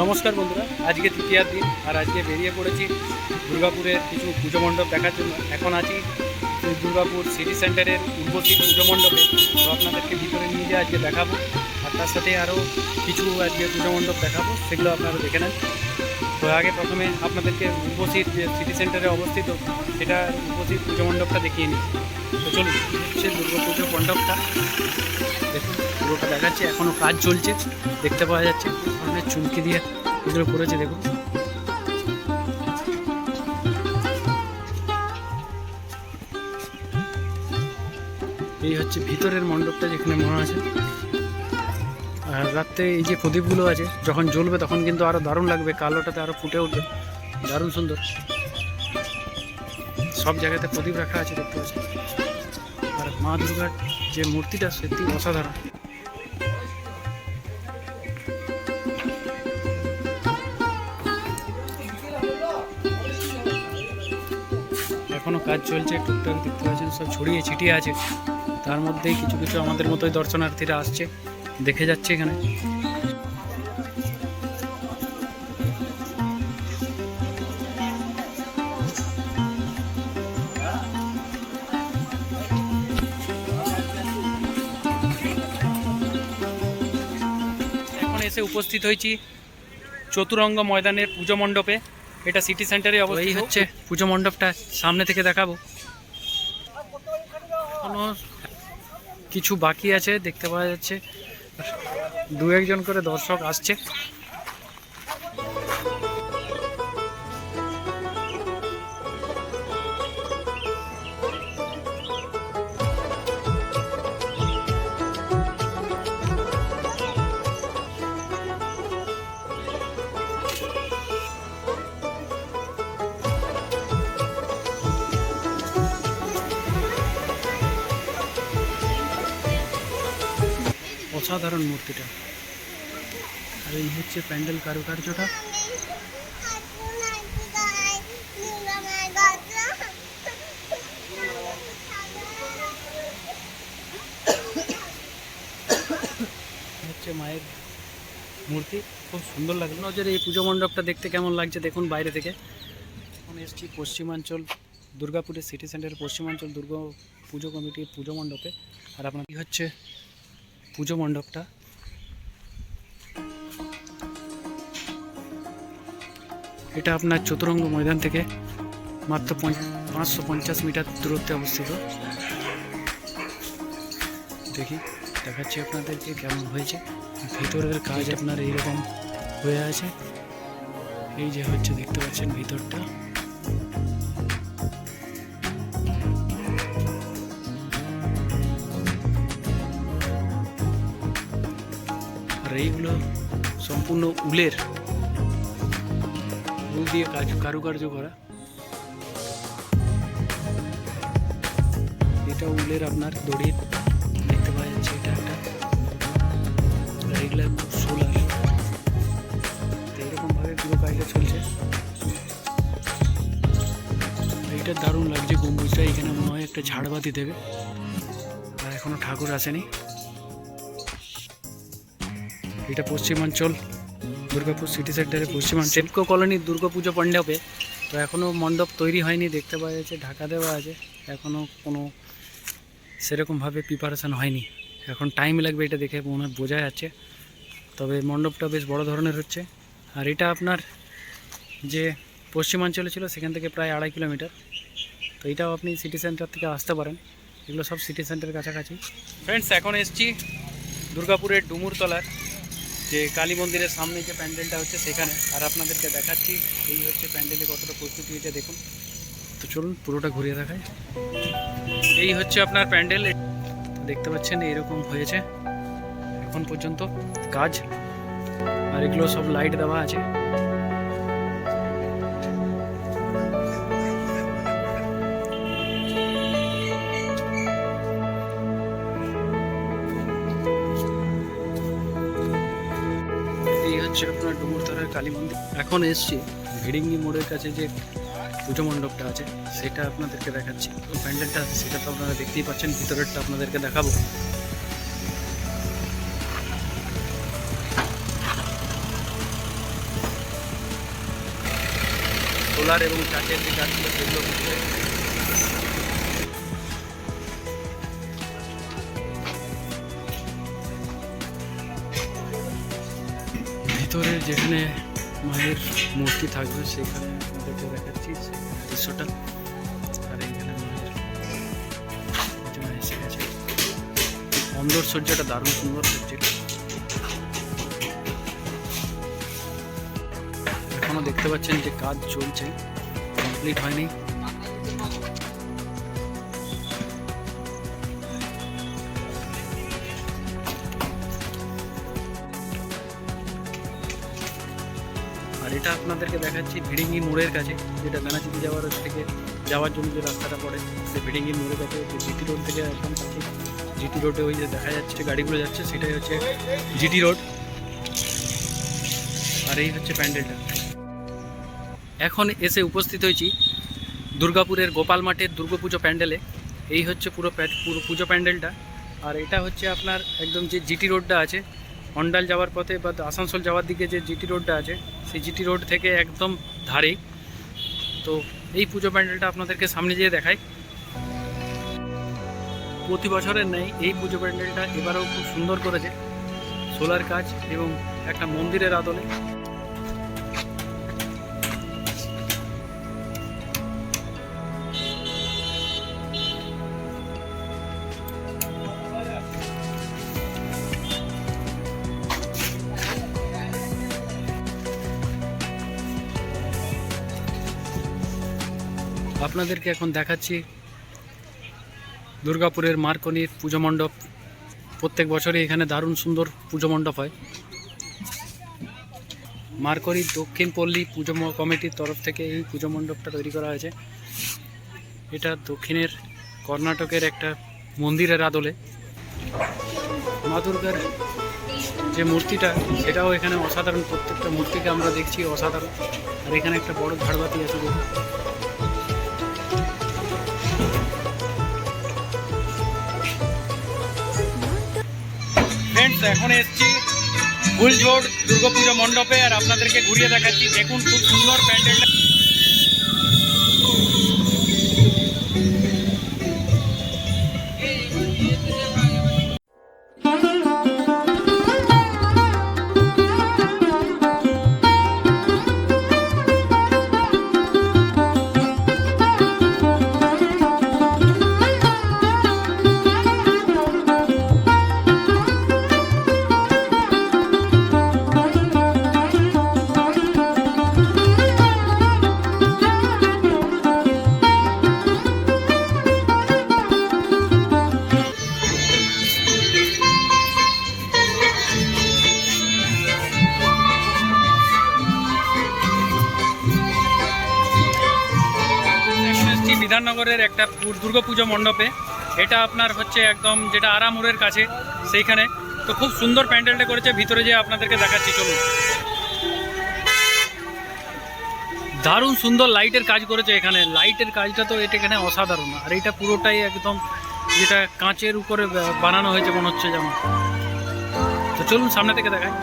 নমস্কার বন্ধুরা, আজকে তৃতীয়ার দিন আর আজকে বেরিয়ে পড়েছি দুর্গাপুরের কিছু পুজো মণ্ডপ দেখার জন্য। এখন আছি দুর্গাপুর সিটি সেন্টারের উর্বশী পুজো মণ্ডপে। তো আপনাদেরকে ভিতরে নিয়ে গিয়ে আজকে দেখাবো। আর তার সাথে আরও কিছু আজকে পুজো মণ্ডপ দেখাবো, সেগুলো আপনারা দেখে নেন। তো আগে প্রথমে আপনাদেরকে উর্বশীর যে সিটি সেন্টারে অবস্থিত, সেটা উর্বশীর পুজো মণ্ডপটা দেখিয়ে নিই। তো চলুন হচ্ছে দুর্গা পুজো মণ্ডপটা। দেখুন, পুরোটা দেখাচ্ছে এখনও কাজ চলছে, দেখতে পাওয়া যাচ্ছে। অনেক চুমকি দিয়ে এগুলো করেছে, দেখুন। এই হচ্ছে ভিতরের মণ্ডপটা যেখানে মনে আছে আর রাত্রে এই যে প্রদীপগুলো আছে, যখন জ্বলবে তখন কিন্তু আরও দারুণ লাগবে, কালোটাতে আরও ফুটে উঠবে। দারুণ সুন্দর। সব জায়গাতে প্রদীপ রাখা আছে দেখতে পাচ্ছি আর মা দুর্গার যে মূর্তিটা সত্যি অসাধারণ। এখনও কাজ চলছে, টুকটাক দেখতে পাচ্ছেন, সব ছড়িয়ে ছিটিয়ে আছে। তার মধ্যেই কিছু কিছু আমাদের মতোই দর্শনার্থীরা আসছে। দেখে যাচ্ছে এখানে। এসে উপস্থিত হয়েছি চতুরঙ্গ ময়দানের পুজো মণ্ডপে। এটা সিটি সেন্টারে অবস্থিত এই হচ্ছে পুজো মণ্ডপটা সামনে থেকে দেখাবো। এখনও কিছু বাকি আছে দেখতে পাওয়া যাচ্ছে। দু একজন করে দর্শক আসছে। অসাধারণ মূর্তিটা। আর এই হচ্ছে প্যান্ডেল কারুকার্যটা। হচ্ছে মায়ের মূর্তি। খুব সুন্দর লাগল। নজরে এই পুজো মণ্ডপটা দেখতে কেমন লাগছে দেখুন বাইরে থেকে। এখন এসছি পশ্চিমাঞ্চল, দুর্গাপুরের সিটি সেন্টারের পশ্চিমাঞ্চল দুর্গা পুজো কমিটির পুজো মণ্ডপে। আর আপনার কি হচ্ছে? পুজো মণ্ডপটা। এটা আপনার চতুরঙ্গ ময়দান থেকে মাত্র পাঁচশো পঞ্চাশ মিটার দূরত্বে অবস্থিত। দেখি, দেখাচ্ছি আপনাদেরকে কেমন হয়েছে। ভিতরের কাজ আপনার এইরকম হয়ে আছে। এই যে হচ্ছে, দেখতে পাচ্ছেন ভিতরটা। এইগুলো সম্পূর্ণ উলের। উল দিয়ে কাজ, কারুকার্য করা। এটা উলের আপনার দড়ির দেখতে পাওয়া যাচ্ছে এটা একটা এগুলো সোলার এইরকমভাবে পুরো কাজটা চলছে। এইটা দারুণ লাগছে গম্বুজটা। এখানে মনে হয় একটা ঝাড়বাতি দেবে। আর এখনও ঠাকুর আসেনি। এটা পশ্চিমাঞ্চল দুর্গাপুর সিটি সেন্টারে পশ্চিমাঞ্চল। সেটকো কলোনির দুর্গাপুজো মণ্ডপে তো এখনও মণ্ডপ তৈরি হয়নি দেখতে পাওয়া যাচ্ছে ঢাকা দেওয়া আছে এখনও কোনো সেরকমভাবে প্রিপারেশান হয়নি। এখন টাইম লাগবে এটা দেখে মনে হয় বোঝা যাচ্ছে তবে মণ্ডপটা বেশ বড় ধরনের হচ্ছে। আর এটা আপনার যে পশ্চিমাঞ্চলে ছিল সেখান থেকে প্রায় আড়াই কিলোমিটার। তো এটাও আপনি সিটি সেন্টার থেকে আসতে পারেন এগুলো সব সিটি সেন্টারের কাছাকাছি। ফ্রেন্ডস এখন এসছি দুর্গাপুরের ডুমুরতলার। যে কালী মন্দিরের সামনে যে প্যান্ডেলটা হচ্ছে সেখানে। আর আপনাদেরকে দেখাচ্ছি এই হচ্ছে প্যান্ডেলে কতটা প্রস্তুতি হয়েছে দেখুন। তো চলুন পুরোটা ঘুরিয়ে দেখায় এই হচ্ছে আপনার প্যান্ডেল। দেখতে পাচ্ছেন এরকম হয়েছে। এখন পর্যন্ত কাজ। আর এগুলো সব লাইট দেওয়া আছে। বাঁকুড়ার ডুমুরতলার কালী মন্দির। এখন এসছি ভিড়িঙ্গি মোড়ের কাছে যে পুজো মণ্ডপটা আছে, সেটা আপনাদেরকে দেখাচ্ছি। প্যান্ডেলটা আছে সেটা তো আপনারা দেখতেই পাচ্ছেন, ভিতরেরটা আপনাদেরকে দেখাবো। সোলার এবং কাঠের যে কাজগুলো সেগুলো ভিতরে যেখানে মায়ের মূর্তি থাকবে, সেখানে আপনাদেরকে দেখাচ্ছি দৃশ্যটা। আর এইখানে মায়ের এসে গেছে। অন্দর সজ্জাটা দারুণ সুন্দর সজ্জিত এখনও দেখতে পাচ্ছেন যে কাজ চলছে কমপ্লিট হয়নি। এটা আপনাদেরকে দেখাচ্ছি ভিডিঙ্গি মোড়ের কাছে, যেটা বেনাচিতি যাওয়ার থেকে যাওয়ার জন্য যে রাস্তাটা পড়ে সে ভিডিঙ্গি মোড়ের কাছে জিটি রোড থেকে একদম কাছে জিটি রোডে ওই যে দেখা যাচ্ছে গাড়িগুলো যাচ্ছে, সেটাই হচ্ছে জিটি রোড। আর এই হচ্ছে প্যান্ডেলটা। এখন এসে উপস্থিত হয়েছি দুর্গাপুরের গোপাল মাঠের দুর্গাপুজো প্যান্ডেলে। এই হচ্ছে পুরো পুরো পুজো প্যান্ডেলটা। আর এটা হচ্ছে আপনার একদম যে জিটি রোডটা আছে অন্ডাল যাওয়ার পথে বা আসানসোল যাওয়ার দিকে যে জিটি রোডটা আছে, সেই জিটি রোড থেকে একদম ধারেই তো এই পুজো প্যান্ডেলটা আপনাদেরকে সামনে যেয়ে দেখাই। প্রতি বছরের নেই এই পুজো প্যান্ডেলটা এবারেও খুব সুন্দর করেছে। সোলার কাজ এবং একটা মন্দিরের আদলে। আপনাদেরকে এখন দেখাচ্ছি দুর্গাপুরের মার্কনির পুজো মণ্ডপ। প্রত্যেক বছরই এখানে দারুণ সুন্দর পুজো মণ্ডপ হয়। মার্কনির দক্ষিণ পল্লী পুজো কমিটির তরফ থেকে এই পুজো মণ্ডপটা তৈরি করা হয়েছে। এটা দক্ষিণের কর্ণাটকের একটা মন্দিরের আদলে। মা দুর্গার যে মূর্তিটা, সেটাও এখানে অসাধারণ প্রত্যেকটা মূর্তিকে আমরা দেখছি অসাধারণ। আর এখানে একটা বড় ঝাড়বাতি আছে ফ্রেন্ডস এখন এসেছি ফুলঝোড় দুর্গাপুজো মণ্ডপে আর আপনাদেরকে ঘুরিয়ে দেখাচ্ছি। দেখুন খুব সুন্দর প্যান্ডেলটা। এসেছি বিধাননগরের একটা দুর্গাপুজো মণ্ডপে। এটা আপনার হচ্ছে একদম যেটা আরামুরের কাছে, সেইখানে। তো খুব সুন্দর প্যান্ডেলটা করেছে, ভিতরে যে আপনাদেরকে দেখাচ্ছি, চলুন। দারুণ সুন্দর লাইটের কাজ করেছে এখানে। লাইটের কাজটা তো এটা এখানে অসাধারণ। আর এটা পুরোটাই একদম যেটা কাঁচের উপরে বানানো হয়েছে, মনে হচ্ছে যেমন তো চলুন, সামনে থেকে দেখায়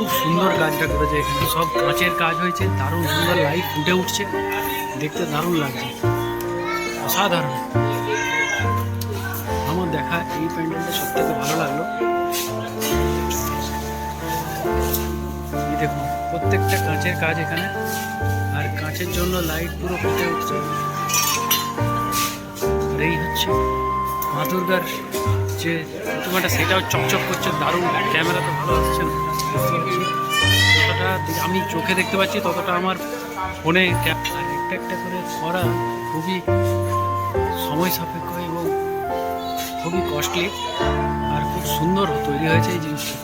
খুব সুন্দর কাজটা করেছে। এখানে সব কাঁচের কাজ হয়েছে, দারুণ সুন্দর লাইট ফুটে উঠছে। দেখতে দারুণ লাগছে। অসাধারণ। আমার দেখা এই প্যান্ডেলটা সব থেকে ভালো লাগল। এই দেখুন, প্রত্যেকটা কাঁচের কাজ এখানে। আর কাঁচের জন্য লাইট পুরো ফুটে উঠছে। আর এই হচ্ছে মা দুর্গার যে প্রতিমাটা সেটাও চকচক করছে, দারুণ। ক্যামেরা তো ভালো আসছে না। যতটা আমি চোখে দেখতে পাচ্ছি, ততটা আমার ফোনে ক্যামেরা একটা একটা করে করা খুবই সময় সাপেক্ষ এবং খুবই কস্টলি আর খুব সুন্দর তৈরি হয়েছে এই জিনিসটা।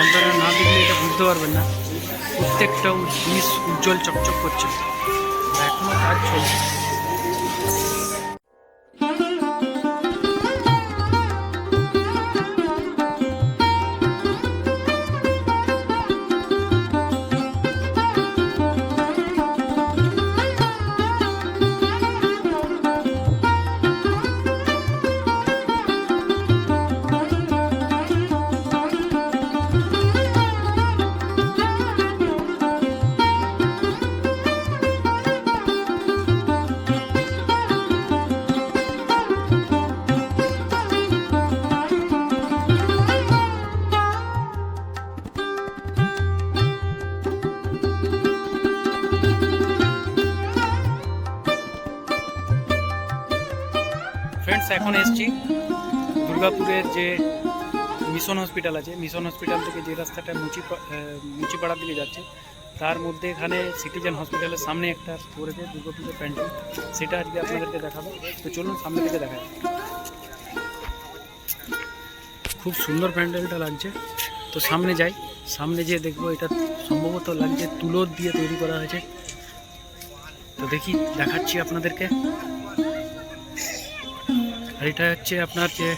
আপনারা না দেখলে এটা বুঝতে পারবেন না। প্রত্যেকটা জিনিস উজ্জ্বল চকচক করছে। এখনও কাজ চলছে ফ্রেন্ডস এখন এসছি। দুর্গাপুরের যে মিশন হসপিটাল আছে, মিশন হসপিটাল থেকে যে রাস্তাটা মুচি মুচিপাড়ার দিকে যাচ্ছে, তার মধ্যে এখানে সিটিজেন হসপিটালের সামনে একটা করেছে দুর্গাপুজোর প্যান্ডেল সেটা আজকে আপনাদেরকে দেখাবো। তো চলুন সামনে থেকে দেখা। খুব সুন্দর প্যান্ডেলটা লাগছে। তো সামনে যাই। সামনে যেয়ে দেখব এটা সম্ভবত লাগছে তুলোর দিয়ে তৈরি করা হয়েছে। তো দেখি, দেখাচ্ছি আপনাদেরকে। আর এটা হচ্ছে আপনার যে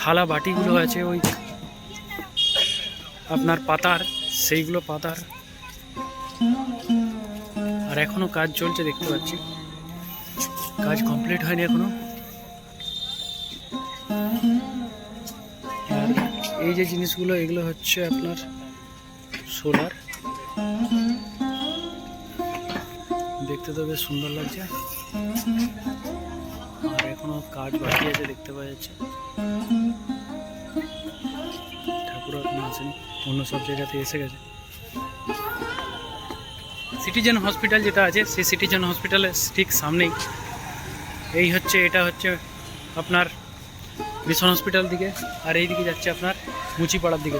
থালা বাটিগুলো আছে, ওই আপনার পাতার, সেইগুলো পাতার। আর এখনও কাজ চলছে, দেখতে পাচ্ছি। কাজ কমপ্লিট হয়নি এখনও। এই যে জিনিসগুলো, এগুলো হচ্ছে আপনার সোলার। দেখতে তো বেশ সুন্দর লাগছে। এখনও কাজ বাকি আছে, দেখতে পাওয়া যাচ্ছে। ঠাকুর এখনও আসেনি অন্য সব জায়গাতে এসে গেছে। সিটিজেন হসপিটাল যেটা আছে, সেই সিটিজেন হসপিটালের ঠিক সামনেই। এই হচ্ছে, এটা হচ্ছে আপনার মিশন হসপিটাল দিকে, আর এই দিকে যাচ্ছে আপনার মুচিপাড়ার দিকে।